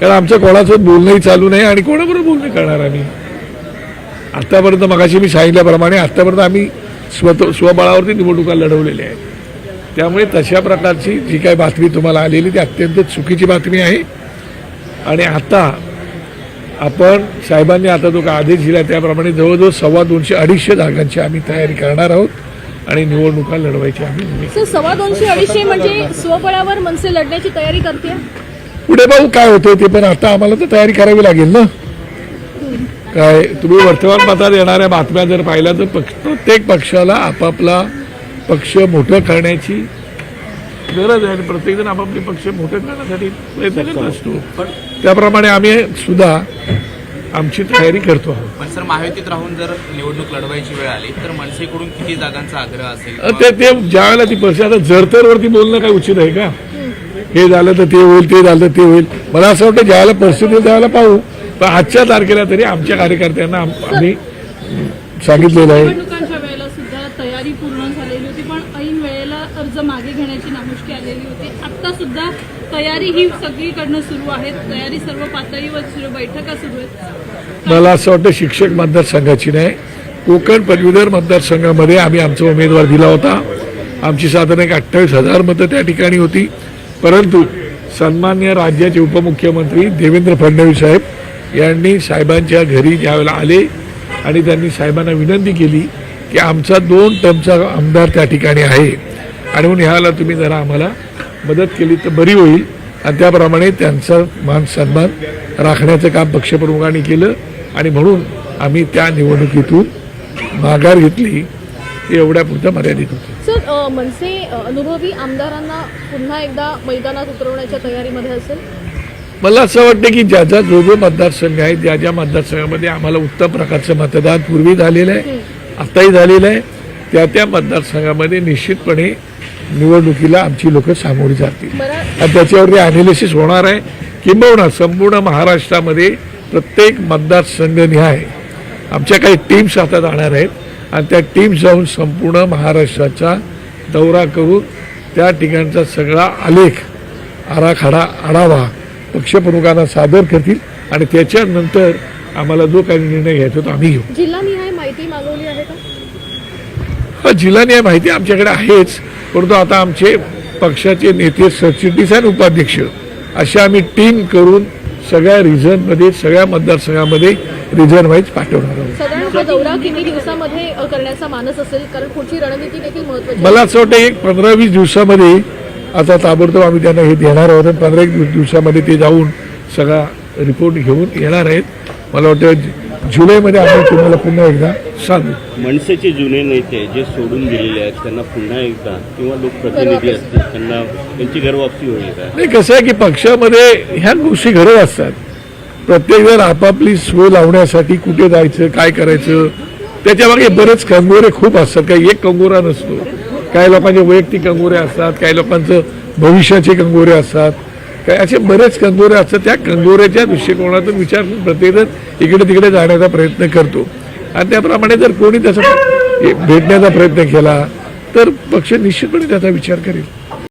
कारण आमचं कोणाचं बोलणंही चालू नाही आणि कोणाबरोबर बोलणं करणार आम्ही? आतापर्यंत मगाशी मी सांगितल्याप्रमाणे आतापर्यंत आम्ही स्वतः स्वबळावरती निवडणुका लढवलेल्या आहेत. त्यामुळे तशा प्रकारची जी काही बातमी तुम्हाला आलेली ती अत्यंत चुकीची बातमी आहे. आणि आता आपण साहेबांनी आता जो का आदेश दिला त्याप्रमाणे जवळजवळ सव्वा दोनशे अडीचशे जागांची आम्ही तयारी करणार आहोत आणि निवडणुका लढवायची आम्ही सव्वा दोनशे अडीचशे म्हणजे स्वबळावर मनसे लढण्याची तयारी करते पुढे भाऊ काय होतं ते पण आता आम्हाला तर तयारी करावी लागेल ना. काय तुम्ही वर्तमानपत्रात येणाऱ्या बातम्या जर पाहिल्या तर पक्ष प्रत्येक पक्षाला आपापला पक्ष मोठं करण्याची गरज आहे आणि प्रत्येकजण आपापले पक्ष मोठे करण्यासाठी प्रयत्न करत असतो. त्याप्रमाणे आम्ही सुद्धा आमची तयारी करतो. आहोत पण सर महायुतीत राहून जर निवडणूक लढवायची वेळ आली तर मनसेकडून किती जागांचा आग्रह असेल? ते ते ज्या वेळेला ती परिस्थिती आता जरतरवरती बोलणं काय उचित आहे का? हे झालं तर ते होईल ते झालं तर ते होईल. मला असं वाटतं ज्यावेळेला परिस्थिती त्यावेळेला पाहू. पण आजच्या तारखेला तरी आमच्या कार्यकर्त्यांना आम- आम्ही सांगितलेलं आहे निवडणुकांच्या वेळेला सुद्धा तयारी पूर्ण झालेली होती पण ऐन वेळेला अर्ज मागे घेण्याची नामुष्की आलेली होती. आता सुद्धा तयारी ही सगळीकडनं सुरू आहे तयारी सर्व पातळीवर सुरू बैठका सुरू आहेत. मला असं वाटतं शिक्षक मतदारसंघाची नाही. कोकण पदवीधर मतदारसंघामध्ये आम्ही आमचा उमेदवार दिला होता. आमची साधारण एक अठ्ठावीस हजार मतं त्या ठिकाणी होती. परंतु सन्मान्य राज्याचे उपमुख्यमंत्री देवेंद्र फडणवीस साहेब यांनी साहेबांच्या घरी ज्यावेळेला आले आणि त्यांनी साहेबांना विनंती केली की आमचा दोन टर्मचा आमदार त्या ठिकाणी आहे. आणि म्हणून ह्याला तुम्ही जरा आम्हाला मदत केली तर बरी होईल. आणि त्याप्रमाणे त्यांचा मान सन्मान राखण्याचं काम पक्षप्रमुखांनी केलं. आणि म्हणून आम्ही त्या निवडणुकीतून माघार घेतली. एवढ्यापुरतं मर्यादित होतं. सर मनसे अनुभवी आमदारांना पुन्हा एकदा मैदानात उतरवण्याच्या तयारीमध्ये असेल? मला असं वाटतं की ज्याचा जो जो मतदारसंघ आहे ज्या ज्या मतदारसंघामध्ये आम्हाला उत्तम प्रकारचं मतदान पूर्वी झालेलं आहे आत्ताही झालेलं आहे त्या त्या मतदारसंघामध्ये निश्चितपणे निवडणुकीला आमची लोक सामोरी जातील. आणि त्याच्यावरती अनालिसिस होणार आहे. किंबहुना संपूर्ण महाराष्ट्रामध्ये प्रत्येक मतदारसंघ निहाय आमच्या काही टीम्स आता जाणार आहेत. आणि त्या टीम्स जाऊन संपूर्ण महाराष्ट्राचा दौरा करून त्या ठिकाणचा सगळा आलेख आराखडा आढावा पक्षप्रमुखांना सादर करतील आणि त्याच्यानंतर आम्हाला जो काही निर्णय घ्यायचा तो आम्ही घेऊ. जिल्हानिहाय माहिती मागवली आहे का? हा जिल्हानिहाय माहिती आमच्याकडे आहेच परंतु आता आमचे पक्षाचे नेते सरचिटणीस आणि उपाध्यक्ष अशा आम्ही टीम करून सगळ्या रिझनमध्ये सगळ्या मतदारसंघामध्ये रिझन वाईज पाठवणार हा दौरा किती दिवसामध्ये अ, करण्याचा मानस असेल? कारण पुढची रणनीती देखील महत्वाची मला असं वाटतं एक पंधरा वीस दिवसामध्ये आता ताबडतोब आम्ही त्यांना हे देणार आहोत आणि पंधरा एक दिवस- दिवसामध्ये ते जाऊन सगळा रिपोर्ट घेऊन येणार आहेत. मला वाटतं जुलैमध्ये आम्ही तुम्हाला पुन्हा एकदा सांगू. मनसेचे जुने नेते जे सोडून गेलेले आहेत त्यांना पुन्हा एकदा किंवा लोकप्रतिनिधी असतील त्यांना त्यांची घरवापसी होईल नाही कसं आहे की पक्षामध्ये ह्या गोष्टी घडत असतात. प्रत्येकजण आपापली सोय लावण्यासाठी कुठे जायचं काय करायचं त्याच्यामागे बरेच कंगोरे खूप असतात. काही एक कंगोरा नसतो. काही लोकांचे वैयक्तिक कंगोरे असतात काही लोकांचं भविष्याचे कंगोरे असतात. काही असे बरेच कंगोरे असतात. त्या कंगोऱ्याच्या दृष्टिकोनातून विचार प्रत्येकजण इकडे तिकडे जाण्याचा प्रयत्न करतो. आणि त्याप्रमाणे जर कोणी त्याचा भेटण्याचा प्रयत्न केला तर पक्ष निश्चितपणे त्याचा विचार करेल.